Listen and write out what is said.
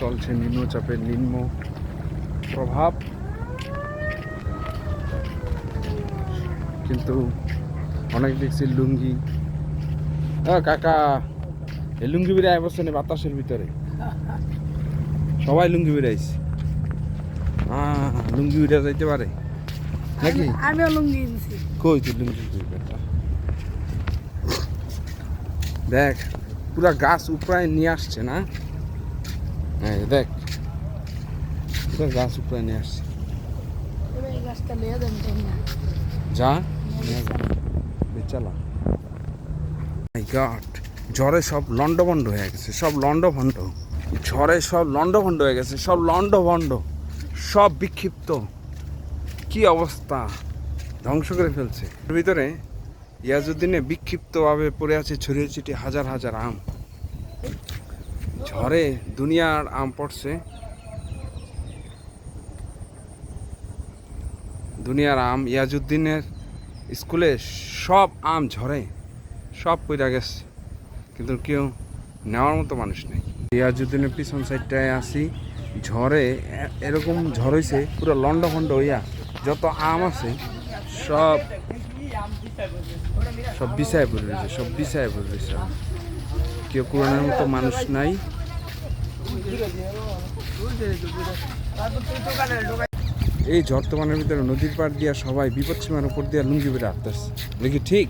চলছে নিম্নচাপের নিম্ন প্রভাব। কিন্তু অনেক দেখছি লুঙ্গি। ও কাকা এই লুঙ্গি বিরায় বসছে না বাতাসের ভিতরে। সবাই লুঙ্গি বিরাইছে। আহ, লুঙ্গি বিরা যাইতে পারে। নাকি? আমিও লুঙ্গি কই তুই লুঙ্গি দেখ পুরা গাছ উপরায় নিয়ে আসছে না? এই দেখ। পুরা গাছ উপরায় নিয়ে আসছে। যা বেচালা। গড ঝড়ে সব লন্ডভন্ড হয়ে গেছে সব লন্ডভন্ড ঝড়ে সব লন্ডভন্ড হয়ে গেছে সব লন্ডভন্ড সব বিক্ষিপ্ত। কি অবস্থা? ধ্বংস করে ফেলছে। এর ভিতরে ইয়াজুদ্দিনে বিক্ষিপ্তভাবে পড়ে আছে ছড়িয়ে ছিটিয়ে হাজার হাজার আম। ঝড়ে দুনিয়ার আম পড়ছে। দুনিয়ার আম ইয়াজুদ্দিনের স্কুলে সব আম ঝরে, সব পইরা গেছে। কিন্তু কেউ নেওয়ার মতো মানুষ নেই। ইয়াজুদ্দিনের পিছন সাইডটায় আসি এ- এরকম ঝড় হয়েছে পুরো লন্ড ফন্ড হইয়া যত আম আছে, সব সব বিছায় পড়ে রয়েছে, সব বিছায় পড়ে রয়েছে। কেউ পুরানোর মতো মানুষ নাই। এই বর্তমানের ভিতরে নদীর পাড় দিয়া সবাই বিপদ সীমার উপর দিয়া লুঙ্গি বেড়ে আসতেছে নাকি ঠিক?